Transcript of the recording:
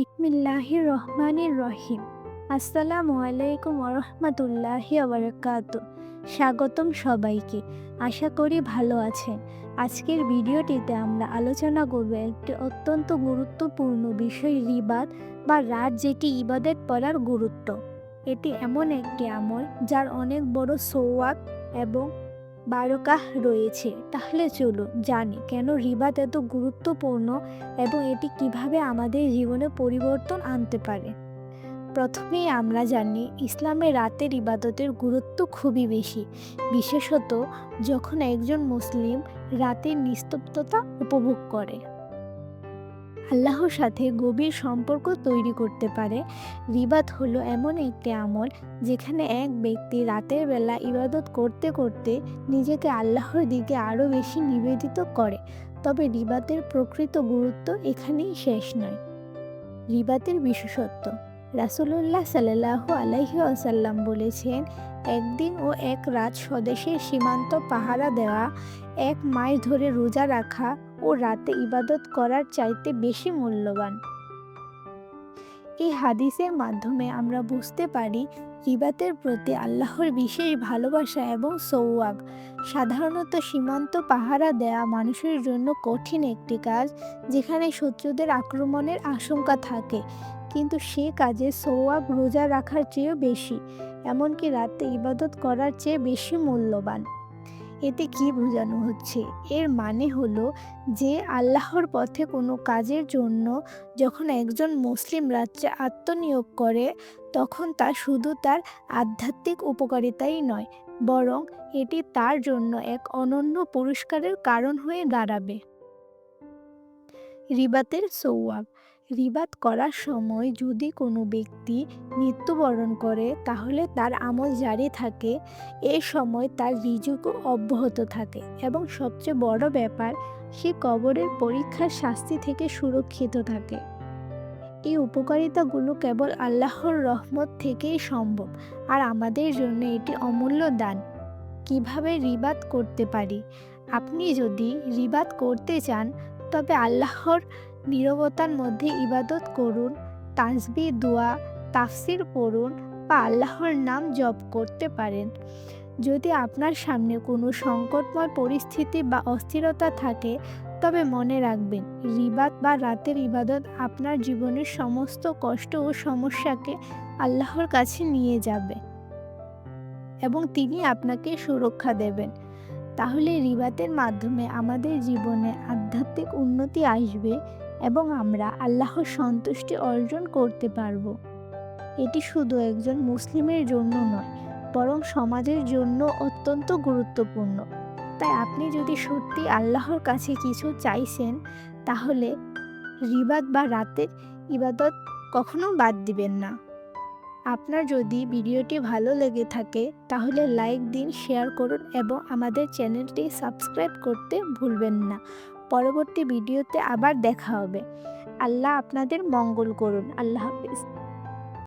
বিসমিল্লাহির রহমানির রহিম আসসালামু আলাইকুম ওরহমতুল্লাহি আবরকাত স্বাগতম সবাইকে। আশা করি ভালো আছেন। আজকের ভিডিওটিতে আমরা আলোচনা করব একটি অত্যন্ত গুরুত্বপূর্ণ বিষয় রিবাদ বা রাত যেটি ইবাদত পড়ার গুরুত্ব। এটি এমন একটি আমল যার অনেক বড় সৌয়াব এবং বারকাহ রয়েছে। তাহলে চলো জানি কেন রিবাত এত গুরুত্বপূর্ণ এবং এটি কীভাবে আমাদের জীবনে পরিবর্তন আনতে পারে? প্রথমেই আমরা জানি ইসলামে রাতের ইবাদতের গুরুত্ব খুবই বেশি। বিশেষত যখন একজন মুসলিম রাতের নিস্তব্ধতা উপভোগ করে। আল্লাহর সাথে গভীর সম্পর্ক তৈরি করতে পারে। রিবাদ হলো এমন একটি আমল যেখানে এক ব্যক্তি রাতের বেলা ইবাদত করতে করতে নিজেকে আল্লাহর দিকে আরও বেশি নিবেদিত করে। তবে রিবাতের প্রকৃত গুরুত্ব এখানেই শেষ নয়। রিবাতের বিশেষত্ব, রাসুলুল্লাহ সাল্লাহ আলাইহি আসাল্লাম বলেছেন, একদিন ও এক রাত স্বদেশের সীমান্ত পাহারা দেওয়া, এক মাস ধরে রোজা রাখা ও রাতে ইবাদত করার চাইতে বেশি মূল্যবান। এই হাদিসের মাধ্যমে আমরা বুঝতে পারি রিবাতের প্রতি আল্লাহর বিশেষ ভালোবাসা এবং সৌয়াব সাধারণত সীমান্ত পাহারা দেয়া মানুষের জন্য কঠিন একটি কাজ, যেখানে শত্রুদের আক্রমণের আশঙ্কা থাকে। কিন্তু সে কাজে সৌয়াব রোজা রাখার চেয়েও বেশি, এমনকি রাতে ইবাদত করার চেয়ে বেশি মূল্যবান। এতে কি বোঝানো হচ্ছে? এর মানে হলো যে আল্লাহর পথে কোনো কাজের জন্য যখন একজন মুসলিম রাজ্যে আত্মনিয়োগ করে, তখন তা শুধু তার আধ্যাত্মিক উপকারিতাই নয়, বরং এটি তার জন্য এক অনন্য পুরস্কারের কারণ হয়ে দাঁড়াবে। রিবাতের সৌয়াব রিবাত করার সময় যদি কোনো ব্যক্তি মৃত্যুবরণ করে, তাহলে তার আমল জারি থাকে। এ সময় তার রিজুকও অব্যাহত থাকে এবং সবচেয়ে বড় ব্যাপার, সে কবরের পরীক্ষার শাস্তি থেকে সুরক্ষিত থাকে। এই উপকারিতাগুলো কেবল আল্লাহর রহমত থেকেই সম্ভব, আর আমাদের জন্য এটি অমূল্য দান। কীভাবে রিবাত করতে পারি? আপনি যদি রিবাত করতে চান, তবে আল্লাহর নীরবতার মধ্যে ইবাদত করুন তাসবি দোয়া, তাফসির পড়ুন বা আল্লাহর নাম জপ করতে পারেন। যদি আপনার সামনে কোনো সংকটময় পরিস্থিতি বা অস্থিরতা থাকে, তবে মনে রাখবেন, রিবাত বা রাতের ইবাদত আপনার জীবনের সমস্ত কষ্ট ও সমস্যাকে আল্লাহর কাছে নিয়ে যাবে এবং তিনি আপনাকে সুরক্ষা দেবেন। তাহলে রিবাতের মাধ্যমে আমাদের জীবনে আধ্যাত্মিক উন্নতি আসবে। এবং আমরা আল্লাহর সন্তুষ্টি অর্জন করতে পারব। এটি শুধু একজন মুসলিমের জন্য নয়, বরং সমাজের জন্য অত্যন্ত গুরুত্বপূর্ণ। তাই আপনি যদি সত্যি আল্লাহর কাছে কিছু চাইছেন, তাহলে রিবাদ বা রাতের ইবাদত কখনো বাদ দিবেন না। আপনার যদি ভিডিওটি ভালো লেগে থাকে, তাহলে লাইক দিন, শেয়ার করুন এবং আমাদের চ্যানেলটি সাবস্ক্রাইব করতে ভুলবেন না। পরবর্তী ভিডিওতে আবার দেখা হবে। আল্লাহ আপনাদের মঙ্গল করুন। আল্লাহ হাফিজ।